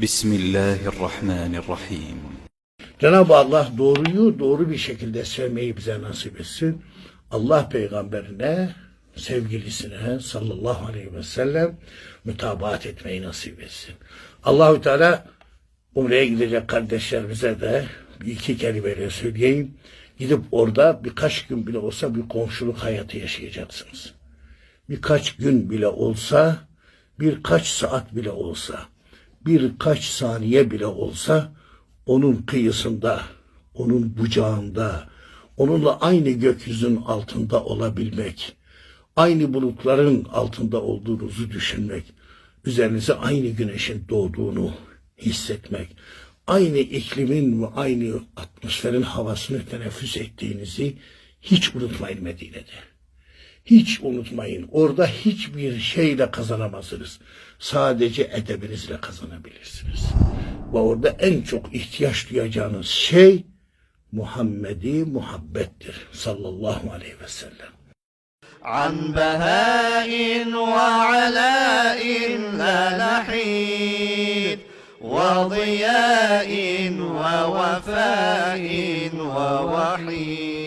Bismillahirrahmanirrahim. Cenab-ı Allah doğruyu doğru bir şekilde sevmeyi bize nasip etsin. Allah peygamberine, sevgilisine sallallahu aleyhi ve sellem mütabaat etmeyi nasip etsin. Allahü Teala Umre'ye gidecek kardeşlerimize de iki kelimeyle söyleyeyim. Gidip orada birkaç gün bile olsa bir komşuluk hayatı yaşayacaksınız. Birkaç gün bile olsa, birkaç saat bile olsa birkaç saniye bile olsa onun kıyısında, onun bucağında, onunla aynı gökyüzünün altında olabilmek, aynı bulutların altında olduğunuzu düşünmek, üzerinize aynı güneşin doğduğunu hissetmek, aynı iklimin ve aynı atmosferin havasını teneffüs ettiğinizi hiç unutmayın Medine'de. Hiç unutmayın. Orada hiçbir şeyle kazanamazsınız. Sadece edebinizle kazanabilirsiniz. Ve orada en çok ihtiyaç duyacağınız şey Muhammedi muhabbettir. Sallallahu aleyhi ve sellem. عن بهاء وعلاء لا نحيد وضياء ووفاء ووحيد